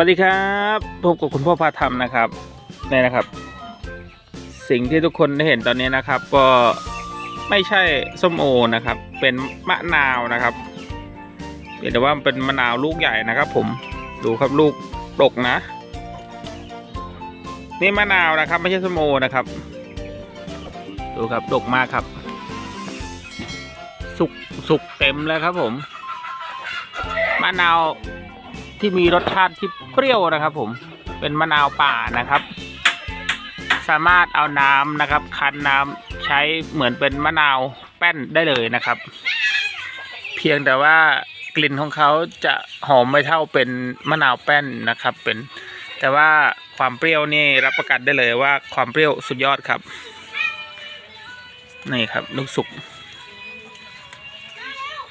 วัสดีครับพบกับคุณพ่อพาธรรมนะครับนี่นะครับ สิ่งที่ทุกคนได้เห็นตอนนี้นะครับ ก็ไม่ใช่ส้มโอนะครับ เป็นมะนาวนะครับเห็นแต่ว่าเป็นมะนาวลูกใหญ่นะครับ ผมดูครับลูกดกนะ นี่มะนาวนะครับ ไม่ใช่ส้มโอนะครับ ดูครับดกมากครับ สุกสุกเต็มแล้วครับผมมะนาว ที่มีรสชาติที่เปรี้ยวนะครับ ผมเป็นมะนาวป่านะครับ สามารถเอาน้ำนะครับ คั้นน้ำใช้เหมือนเป็นมะนาวแป้นได้เลยนะครับ เพียงแต่ว่ากลิ่นของเขาจะหอมไม่เท่าเป็นมะนาวแป้นนะครับ เป็น แต่ว่าความเปรี้ยวนี่รับประกันได้เลยว่าความเปรี้ยวสุดยอดครับ นี่ครับลูกสุก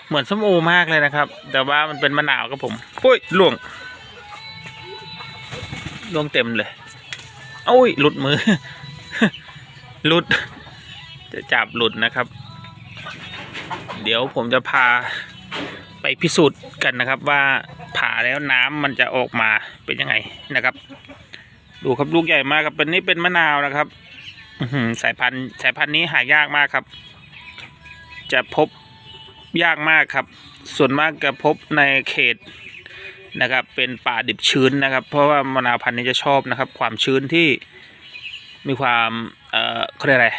เหมือนส้มโอมากเลยนะครับ แต่ว่ามันเป็นมะนาวครับผมอุ้ยล่วงล่วงเต็มเลยอุ้ยหลุดมือหลุด จะจับหลุดนะครับ เดี๋ยวผมจะพาไปพิสูจน์กันนะครับ ว่าผ่าแล้วน้ำมันจะออกมาเป็นยังไงนะครับ ดูครับลูกใหญ่มากครับเป็นนี่เป็นมะนาวนะครับอืสายพันธุ์สายพันธุ์นี้หายากมากครับ จะพบ ยากมากครับ ส่วนมากจะพบในเขตนะครับ เป็นป่าดิบชื้นนะครับ เพราะว่ามะนาวพันธุ์นี้จะชอบนะครับ ความชื้นที่มีความเอ่อเขาเรียกอะไร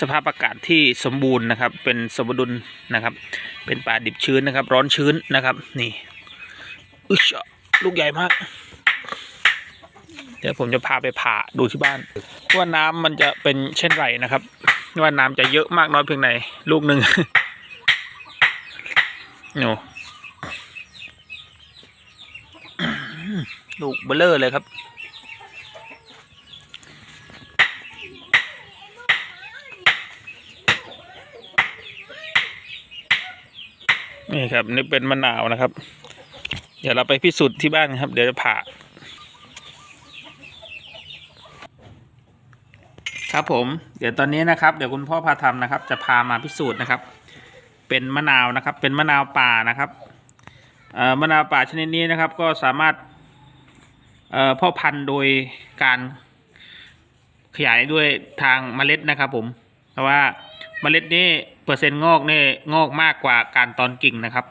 สภาพอากาศที่สมบูรณ์นะครับ เป็นสมดุลนะครับ เป็นป่าดิบชื้นนะครับ ร้อนชื้นนะครับ นี่อึชลูกใหญ่มาก เดี๋ยวผมจะพาไปผ่าดูที่บ้าน ว่าน้ำมันจะเป็นเช่นไรนะครับ ว่าน้ำจะเยอะมากน้อยเพียงไหนลูกหนึ่ง โอ้ลูกเบลเลอร์เลยครับ นี่ครับ นี่เป็นมะนาวนะครับ เดี๋ยวเราไปพิสูจน์ที่บ้านครับ เดี๋ยวจะผ่าครับผม เดี๋ยวตอนนี้นะครับ เดี๋ยวคุณพ่อพาทำนะครับ จะพามาพิสูจน์นะครับ เป็นมะนาวนะครับ เป็นมะนาวป่านะครับมะนาวป่าชนิดนี้นะครับก็สามารถเอ่อพาะพันธุ์โดยการขยายด้วยทางเมล็ดนะครับผมเพราะว่าเมล็ดนี่เปอร์เซ็นต์งอกนี่งอกมากกว่าการตอนกิ่งนะครับ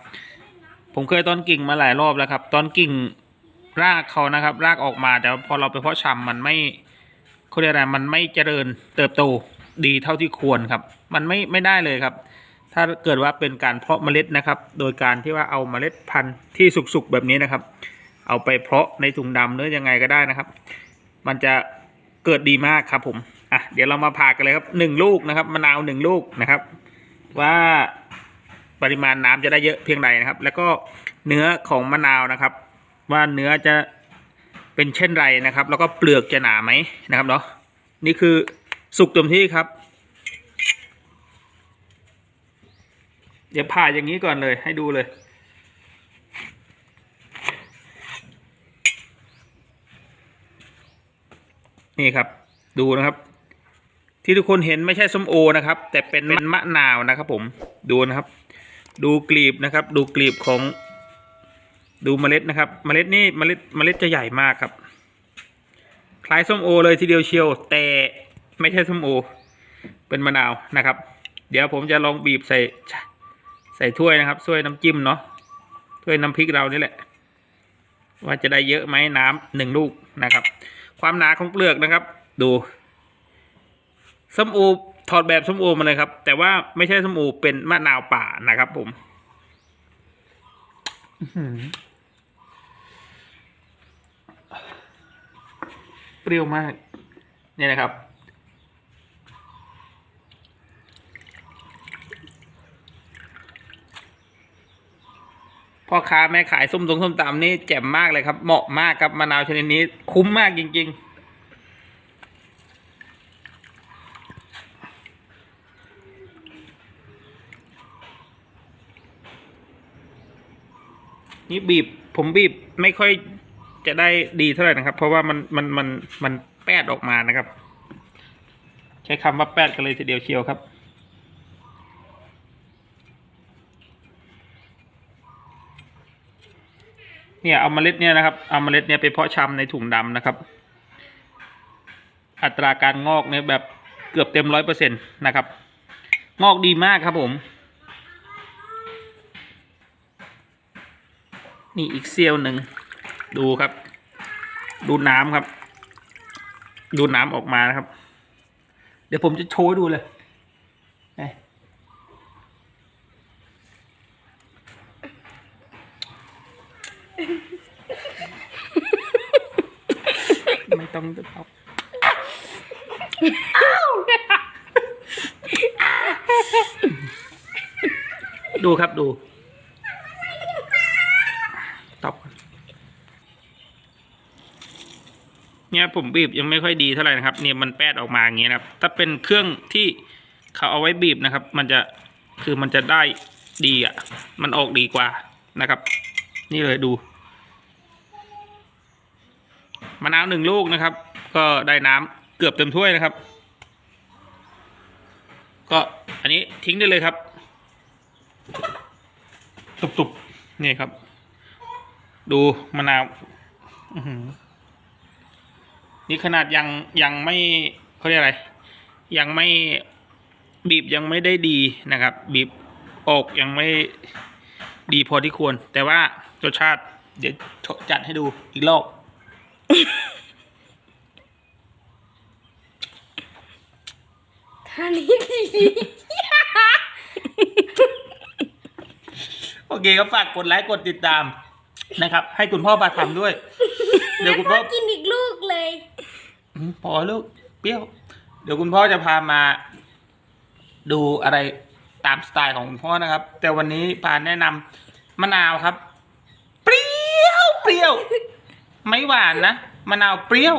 ผมเคยตอนกิ่งมาหลายรอบแล้วครับ ตอนกิ่งรากเขานะครับ รากออกมาแต่พอเราไปเพาะชำมันไม่เขาเรียกอะไรมันไม่เจริญเติบโตดีเท่าที่ควรครับ มันไม่ไม่ได้เลยครับ ถ้าเกิดว่าเป็นการเพาะเมล็ดนะครับ โดยการที่ว่าเอาเมล็ดพันธุ์ที่สุกๆแบบนี้นะครับ เอาไปเพาะในถุงดำหรือยังไงก็ได้นะครับ มันจะเกิดดีมากครับผมอะเดี๋ยวเรามาผ่ากันเลยครับหนึ่งลูกนะครับมะนาวหนึ่งลูกนะครับ ว่าปริมาณน้ำจะได้เยอะเพียงใดนะครับ แล้วก็เนื้อของมะนาวนะครับ ว่าเนื้อจะเป็นเช่นไรนะครับ แล้วก็เปลือกจะหนาไหมนะครับเนาะนี่คือสุกเต็มที่ครับ เดี๋ยวผ่าอย่างนี้ก่อนเลย ให้ดูเลย นี่ครับ ดูนะครับ ที่ทุกคนเห็นไม่ใช่ส้มโอนะครับ แต่เป็นเป็นมะนาวนะครับ ผมดูนะครับ ดูกลีบนะครับ ดูกลีบของ ดูเมล็ดนะครับ เมล็ดนี่เมล็ดเมล็ดจะใหญ่มากครับ คล้ายส้มโอ เลยทีเดียวเชียว แต่ไม่ใช่ส้มโอ เป็นมะนาวนะครับ เดี๋ยวผมจะลองบีบใส่ ใส่ถ้วยนะครับถ้วยน้ำจิ้มเนาะถ้วยน้ำพริกเรานี่แหละ ว่าจะได้เยอะไหมน้ำหนึ่งลูกนะครับ ความหนาของเปลือกนะครับ ดูส้มโอถอดแบบส้มโอมาเลยครับ แต่ว่าไม่ใช่ส้มโอเป็นมะนาวป่านะครับผมเปรี้ยวมาก เนี่ยนะครับ พ่อค้าแม่ขายส้มตรงส้มตำนี่แจ่มมากเลยครับ เหมาะมากครับมะนาวชนิดนี้คุ้มมากจริง ๆนี่บีบผมบีบไม่ค่อยจะได้ดีเท่าไหร่นะครับ เพราะว่ามันมันมันมันแปดออกมานะครับ ใช้คำว่าแปดกันเลยทีเดียวเชียวครับ เนี่ยเอาเมล็ดเนี่ยนะครับเอาเมล็ดเนี่ยไปเพาะชำในถุงดำนะครับ อัตราการงอกเนี่ยแบบเกือบเต็มร้อยเปอร์เซ็นต์นะครับ งอกดีมากครับผม นี่อีกเซี่ยวหนึ่งดูครับ ดูน้ำครับ ดูน้ำออกมานะครับ เดี๋ยวผมจะโชว์ดูเลยเอ้ย ไม่ต้องจะเอาดูครับดู ตอบก่อนเนี่ยผมบีบยังไม่ค่อยดีเท่าไหร่นะครับ เนี่ยมันแปดออกมาอย่างเงี้ยนะครับ ถ้าเป็นเครื่องที่เขาเอาไว้บีบนะครับ มันจะคือมันจะได้ดีอะ มันออกดีกว่านะครับ นี่เลยดู มะนาวหนึ่งลูกนะครับ ก็ได้น้ำเกือบเต็มถ้วยนะครับ ก็อันนี้ทิ้งได้เลยครับ ตุบๆนี่ครับ ดูมะนาวนี่ขนาดยังยังไม่เขาเรียกอะไร ยังไม่บีบยังไม่ได้ดีนะครับ บีบอกยังไม่ดีพอที่ควร แต่ว่ารสชาติเดี๋ยวจัดให้ดูอีกรอบ ท่านี้ดีโอเคครับฝากกดไลค์กดติดตามนะครับ ให้คุณพ่อมาทำด้วย เดี๋ยวคุณพ่อกินอีกลูกเลยอืมพอลูกเปรี้ยว เดี๋ยวคุณพ่อจะพามา ดูอะไรตามสไตล์ของคุณพ่อนะครับ แต่วันนี้พาแนะนำมะนาวครับ เปรี้ยวเปรี้ยว ไม่หวานนะมะนาวเปรี้ยว